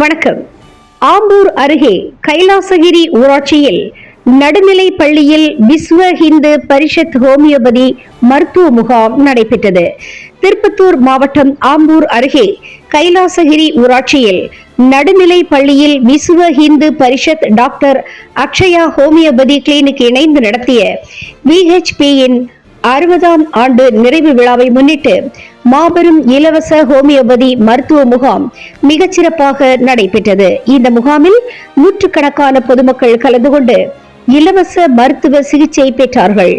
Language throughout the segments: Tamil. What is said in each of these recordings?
வணக்கம். ஆம்பூர் அருகே கைலாசகிரி ஊராட்சியில் நடுநிலை பள்ளியில் விஸ்வ ஹிந்து பரிஷத் ஹோமியோபதி மருத்துவ முகாம் நடைபெற்றது. திருப்பத்தூர் மாவட்டம் ஆம்பூர் அருகே கைலாசகிரி ஊராட்சியில் நடுநிலை பள்ளியில் Vishva Hindu Parishad doctor Akshaya homeopathy clinic இணைந்து நடத்திய விஹெச்பியின் அறுபதாம் ஆண்டு நிறைவு விழாவை முன்னிட்டு மாபெரும் இலவச ஹோமியோபதி மருத்துவ முகாம் மிகச்சிறப்பாக நடைபெற்றது. இந்த முகாமில் நூற்றுக்கணக்கான பொதுமக்கள் கலந்து கொண்டு இலவச மருத்துவ சிகிச்சை பெற்றார்கள்.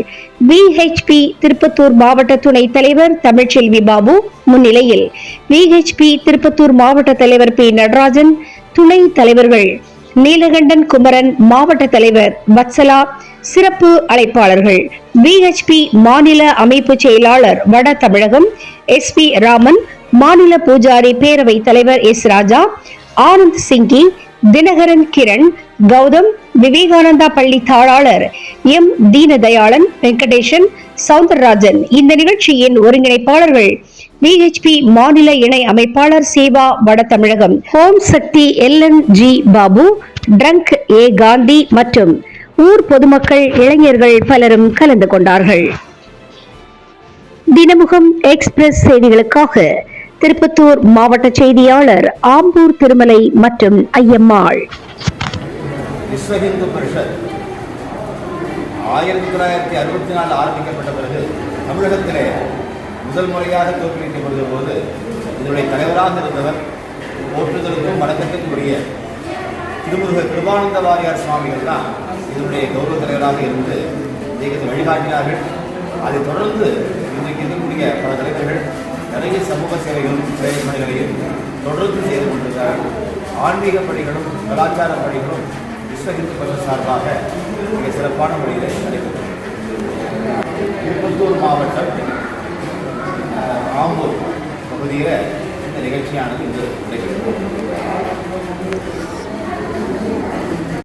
விஹெச்பி திருப்பத்தூர் மாவட்ட துணை தலைவர் தமிழ்ச்செல்வி பாபு முன்னிலையில். விஹெச்பி திருப்பத்தூர் மாவட்ட தலைவர் பி நடராஜன் துணை தலைவர்கள் நீலகண்டன் குமரன் மாவட்ட தலைவர் வத்சலா சிறப்பு அழைப்பாளர்கள். விஹெச்பி மாநில அமைப்பு செயலாளர் வட தமிழகம் எஸ் பி ராமன் மாநில பூஜாரி பேரவை தலைவர் எஸ் ராஜா ஆனந்த் சிங்கி தினகரன் கிரண் கௌதம் விவேகானந்தா பள்ளி தாளாளர் எம். தீனதயாளன் வெங்கடேஷன் சவுந்தரராஜன். இந்த நிகழ்ச்சியின் ஒருங்கிணைப்பாளர்கள் விஹெச்பி மாநில இணை அமைப்பாளர் சேவா வட Tamilagam home Shakti L N G Babu trunk A Gandhi மற்றும் ஊர் பொதுமக்கள் இளைஞர்கள் பலரும் கலந்து கொண்டார்கள். தினமுகம் எக்ஸ்பிரஸ் செய்திகளுக்காக திருப்பத்தூர் மாவட்ட செய்தியாளர் ஆம்பூர் திருமலை மற்றும் ஐயம்மாள். விஸ்வ ஹிந்து பரிஷத். ஆயிரத்தி தொள்ளாயிரத்தி அறுபத்தி நாலு ஆரம்பிக்கப்பட்ட பிறகு தமிழகத்திலே முதல் முறையாக தோற்றுவிக்கப்படுகிற போது இதனுடைய தலைவராக இருந்தவர் போற்றுதலுக்கும் வணக்கத்திற்குரிய திருமுருக கிருபானந்த வாரியார் சுவாமிகள் தான் இதனுடைய கௌரவ தலைவராக இருந்து இயக்கத்தை வழிகாட்டினார்கள். அதை தொடர்ந்து இன்றைக்கு இருக்கக்கூடிய பல தலைவர்கள் நிறைய சமூக சேவைகளும் செயல்முறைகளையும் தொடர்ந்து செய்து கொண்டிருக்கிறார். ஆன்மீக பணிகளும் கலாச்சார பணிகளும் விஸ்வ இந்து பரிஷத் சார்பாக மிக சிறப்பான முறையில் நடைபெற்றது. திருப்பத்தூர் மாவட்டம் ஆம்பூர் பகுதியில் இந்த நிகழ்ச்சியானது இன்று நடைபெற்றது.